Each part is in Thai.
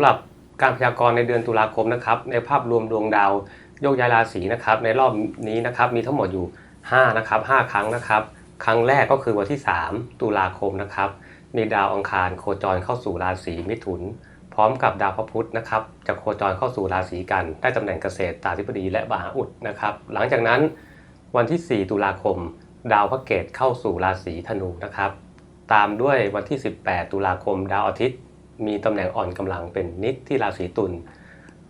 ำหรับการพยากรณ์ในเดือนตุลาคมนะครับ ในภาพรวมดวงดาวโยกย้ายราศีนะครับ ในรอบนี้นะครับมีทั้งหมดอยู่5นะครับ5ครั้งนะครับ ครั้งแรกก็คือวันที่ 3 ตุลาคมนะครับ มีดาวอังคารโคจรเข้าสู่ราศีมิถุน พร้อมกับดาวพระพุธนะครับจะโคจรเข้าสู่ราศีกันได้ตำแหน่งเกษตรตาธิบดีและมหาอุดนะครับ หลังจากนั้นวันที่ 4 ตุลาคม ดาวพระเกตเข้าสู่ราศีธนูนะครับ ตามด้วยวันที่ 18 ตุลาคม ดาวอาทิตย์ มีตำแหน่งอ่อนกำลังเป็นนิดที่ราศีตุล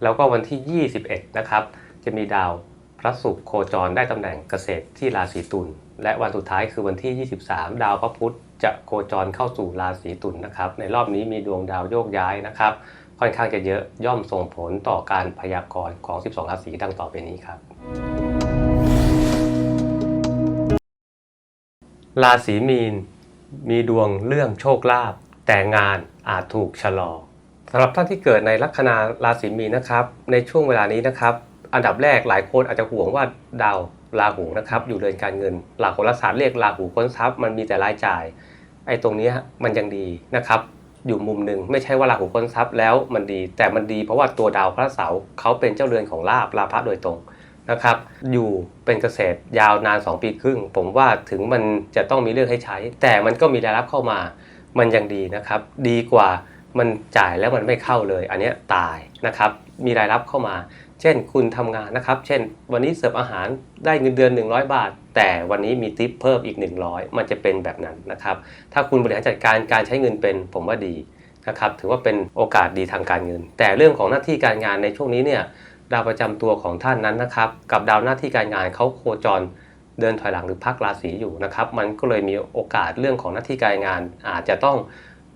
แล้วก็วันที่ 21 นะครับ จะมีดาวพระศุกร์โคจรได้ตำแหน่งเกษตรที่ราศีตุลและวันสุดท้ายคือวันที่ 23 ดาวพระพุธจะโคจรเข้าสู่ราศีตุลนะครับ ในรอบนี้มีดวงดาวโยกย้ายนะครับ ค่อนข้างจะเยอะย่อมส่งผลต่อการพยากรณ์ของ 12 ราศีดังต่อไปนี้ครับ ราศีมีนมีดวงเรื่องโชคลาภ แต่งานอาจถูกชะลอสำหรับท่านที่เกิดในลัคนาราศีมีนนะครับ ในช่วงเวลานี้นะครับ อันดับแรกหลายคนอาจจะห่วงว่าดาวราหูนะครับอยู่เรือนการเงิน หลักโหราศาสตร์เรียกราหูค้นทรัพย์มันมีแต่รายจ่าย ไอ้ตรงนี้มันยังดีนะครับ อยู่มุมหนึ่งไม่ใช่ว่าราหูค้นทรัพย์แล้วมันดี แต่มันดีเพราะว่าตัวดาวพระเสาร์เขาเป็นเจ้าเรือนของลาบลาภะโดยตรงนะครับ อยู่เป็นเกษตรยาวนาน 2 ปีครึ่ง ผมว่าถึงมันจะต้องมีเรื่องให้ใช้ แต่มันก็มีรายรับเข้ามา มันยังดีนะครับ ดีกว่ามันจ่ายแล้วมันไม่เข้าเลย อันนี้ตายนะครับ มีรายรับเข้ามา เช่นคุณทำงานนะครับ เช่น วันนี้เสิร์ฟอาหารได้เงินเดือน 100 บาท แต่วันนี้มีทิปเพิ่มอีก 100 มันจะเป็นแบบนั้นนะครับ ถ้าคุณบริหารจัดการการใช้เงินเป็นผมว่าดีนะครับถือว่าเป็นโอกาสดีทางการเงิน แต่เรื่องของหน้าที่การงานในช่วงนี้เนี่ยดาวประจำตัวของท่านนั้นนะครับ กับดาวหน้าที่การงานเขาโคจร เดินถอยหลังหรือพักราศีอยู่นะครับ มันก็เลยมีโอกาสเรื่องของหน้าที่การงาน อาจจะต้อง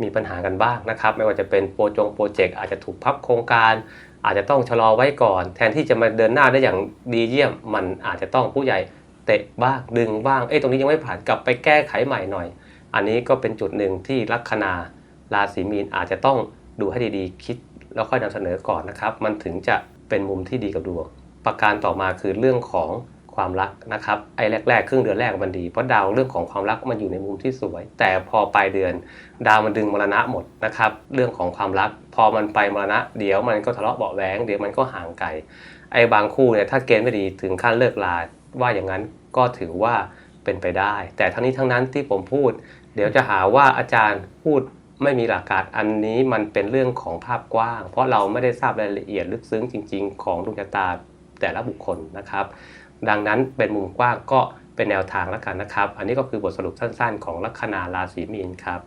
มีปัญหากันบ้างนะครับ ไม่ว่าจะเป็นโปรจงโปรเจกต์อาจจะถูกพับโครงการ อาจจะต้องชะลอไว้ก่อน แทนที่จะมาเดินหน้าได้อย่างดีเยี่ยม มันอาจจะต้องผู้ใหญ่เตะบ้างดึงบ้าง เอ้ยตรงนี้ยังไม่ผ่านกลับไปแก้ไขใหม่หน่อย อันนี้ก็เป็นจุดหนึ่งที่ลัคนาราศีมีนอาจจะต้องดูให้ดีๆ คิดแล้วค่อยนำเสนอก่อนนะครับ มันถึงจะเป็นมุมที่ดีกับดวง ประการต่อมาคือเรื่องของ ความรักนะครับไอ้แรกๆครึ่งเดือนแรกมันดีเพราะดาวเรื่องของความรักมันอยู่ในมุมที่สวย แต่พอปลายเดือน ดาวมันดึงมรณะหมดนะครับเรื่องของความรัก พอมันไปมรณะ เดี๋ยวมันก็ทะเลาะเบาะแว้งเดี๋ยวมันก็ห่างไกลไอ้บางคู่เนี่ยถ้าเกณฑ์ไม่ดีถึงขั้นเลิกลาว่าอย่างนั้นก็ถือว่าเป็นไปได้ แต่ทั้งนี้ทั้งนั้นที่ผมพูด เดี๋ยวจะหาว่าอาจารย์พูดไม่มีหลักการอันนี้มันเป็นเรื่องของภาพกว้าง เพราะเราไม่ได้ทราบรายละเอียดลึกซึ้งจริง ๆ ของดวงชะตา แต่ละบุคคลนะครับ ดังนั้นเป็นมุมกว้างก็เป็นแนวทางแล้วกันนะครับ อันนี้ก็คือบทสรุปสั้นๆ ของลัคนาราศีมีนครับ